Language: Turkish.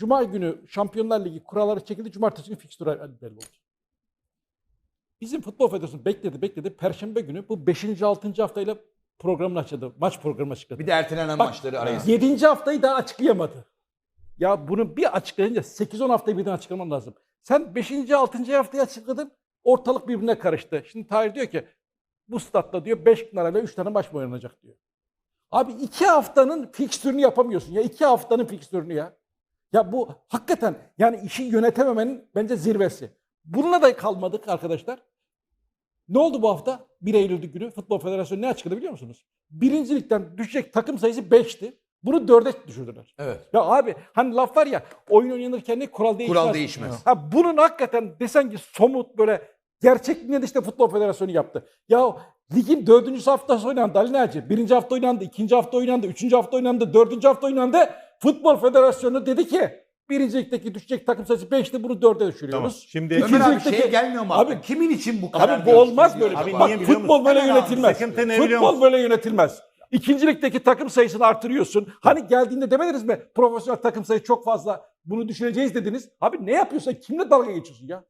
Cuma günü Şampiyonlar Ligi kuralları çekildi. Cumartesi günü fikstürü belli oldu. Bizim Futbol Federasyonu bekledi bekledi. Perşembe günü bu 5. 6. haftayla programını açıkladı. Maç programını açıkladı. Bir de ertelenen Bak, maçları araya. 7. haftayı daha açıklayamadı. Ya bunu bir açıklayınca 8-10 haftayı birden açıklaman lazım. Sen 5. 6. haftayı açıkladın. Ortalık birbirine karıştı. Şimdi Tahir diyor ki bu statta diyor 5 lirayla 3 tane maç mı oynanacak diyor. Abi 2 haftanın fikstürünü yapamıyorsun ya. 2 haftanın fikstürünü ya. Ya bu hakikaten yani işi yönetememenin bence zirvesi. Bununla da kalmadık arkadaşlar. Ne oldu bu hafta? 1 Eylül günü Futbol Federasyonu ne açıkladı biliyor musunuz? Birincilikten düşecek takım sayısı 5'ti. Bunu 4'e düşürdüler. Evet. Ya abi hani laf var ya oyun oynanırken ne kural değişmez. Kural değişmez. Ha bunun hakikaten desen ki somut böyle gerçekliğinde de işte Futbol Federasyonu yaptı. Ya ligin dördüncü haftası oynandı Ali Naci. Birinci hafta oynandı, ikinci hafta oynandı, üçüncü hafta oynandı, dördüncü hafta oynandı. Futbol Federasyonu dedi ki birincilikteki düşecek takım sayısı 5'ti bunu 4'e Tamam. düşürüyoruz. Şimdi İkinci Ömer abi ligdeki- şey gelmiyor mu? Abi- Abi, Kimin için bu karar Abi bu olmaz böyle. Abi niye Bak futbol böyle Hemen yönetilmez. sıkıntı ne biliyor Futbol musun? böyle yönetilmez. İkinci ligdeki takım sayısını artırıyorsun. Hani geldiğinde demediniz mi? Profesyonel takım sayısı çok fazla. Bunu düşüneceğiz dediniz. Abi ne yapıyorsun? Kimle dalga geçiyorsun ya?